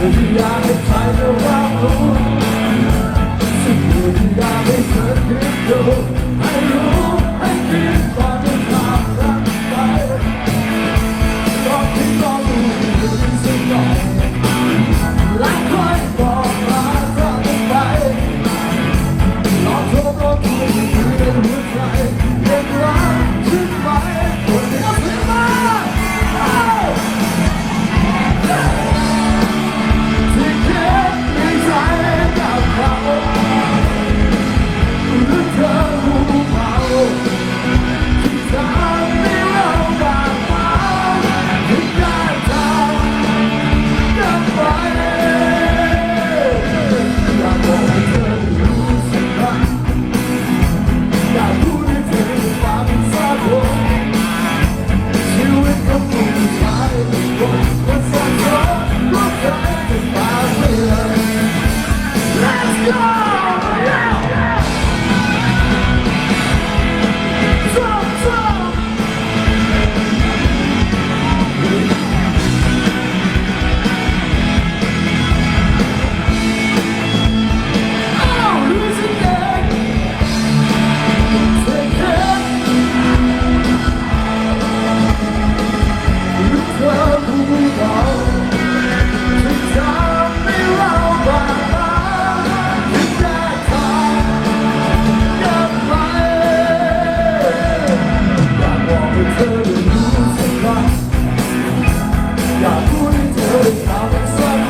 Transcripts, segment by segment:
ที่อ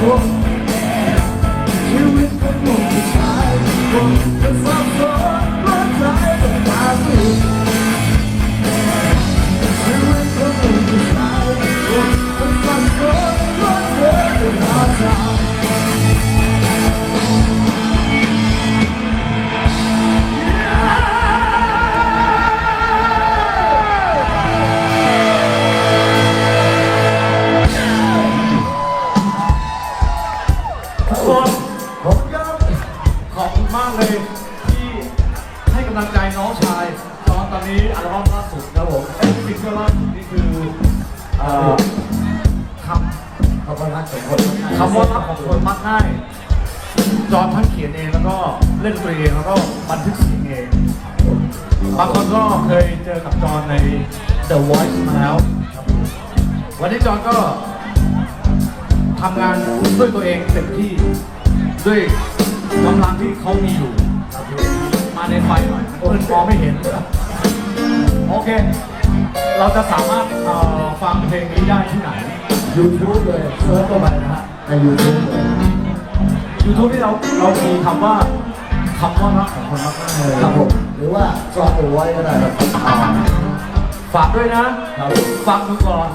ำากเลยที่ให้กำลังใจน้องชายตอนตอนนี้อัลบั้มล่าสุดครับผมไอ้ซิงเกิลล่าสุดนี่คือเอ่อคำขอบคุณรักของคนคำว่ารักของคนมักง่ายจอนทั้งเขียนเองแล้วก็เล่นตรีเองแล้วก็บันทึกเสียงเองบางคนก็เคยเจอกับจอนใน The Voice มาแล้ววันนี้จอนก็ทำงานด้วยตัวเองเต็มที่ด้วย กำลังที่เขามีอยู่ มาในไฟหน่อยเพื่อนมองไม่เห็น โอเค เราจะสามารถเอ่อฟังเพลงนี้ได้ที่ไหนยูทูบเลยเซิร์ชเข้าไปนะฮะในยูทูบเลย YouTube ที่เราเรามีคำว่าคำว่ารักของคนรักมากเลยครับผมหรือว่าจอดเอาไว้ก็ได้ครับอ่าฝากด้วยนะครับฟังดูก่อน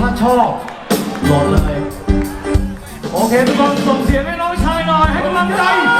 ถ้าชอบโหลดเลย โอเคทุกคนส่งเสียงให้น้องำลังใจ